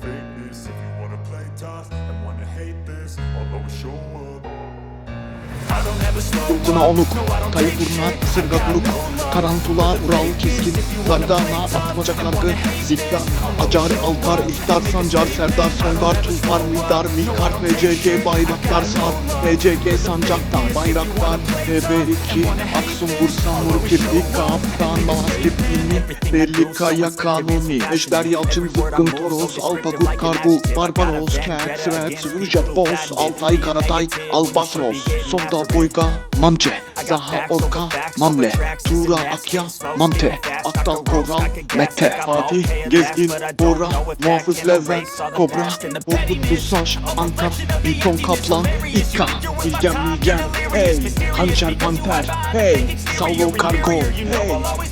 famous If you wanna play tough and wanna hate this I'll always show up I don't ever slow Fırtına onuk Kayı burna ısırga buruk Tarantula Ural keskin Zardana atmaca kargı Zikra Acar Altar İhtar Sancar Serdar Songar Tulpar Midar Mikar MCG Bayraktar Sar MCG Sancaktar Bayraktar TB2 Aksum Bursa Nur Kirpi Kaptan Malazgirt İlmi Belli Kaya Kanuni Ejder Yalçın Zıkkın Toros Alpagut Kargu Barbaros Cat Svet Rüjet Boz Altay Karatay Albatros Sonda Boyga mądrze zahaoka Mamle Tura Akya Mamte Aktal Koral Mete. Fatih Gezgin Bora Muhafız Levent Kobra Korkut Busaş Ankar Bilton Kaplan İkka Bilgen Bilgen Hey Hançer Panter. Hey Salvo Kargo. Hey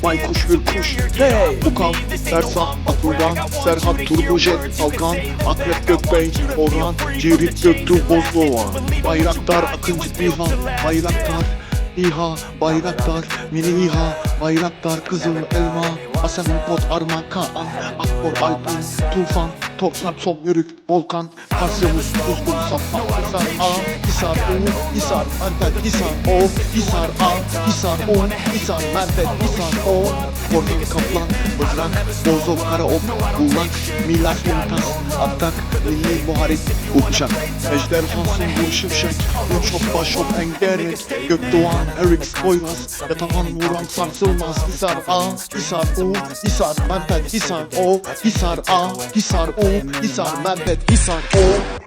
Baykuş Ürkuş Hey Bukal Sersa Aturan Serhat Turbojet Alkan Akrep Gökbey Orhan Cirit Göktuğ Bozdoğan Bayraktar Akıncı Bihan Bayraktar İHA, Bayraktar, Mini İHA, Bayraktar, Kızıl Elma, Asemipot, Arma, Kaan, Akbor, Alpin, Tufan, Toprak, Som, Yörük, Volkan, Kasyavuz, Kuzgun, Safa, Hisar A, Hisar U, Hisar, Mertet, Hisar O, Hisar A, Hisar U, Hisar, Mertet, Hisar O, Korkan, Kaplan, Mızrak, Bozo, Karaok, Bullak, Milas, Yuntas, Attak, Milli Muharip, Uçak, Ejder Hansın, Vur Şimşek, Unçop, Başop, Engerek, Gökdoğan, Eriks, Boyraz, Yataman, Vuran, Sarsılmaz, Hisar A, Hisar U, Hisar, Mertet, Hisar O, Hisar A, Hisar U, Hisar, Mertet, Hisar O,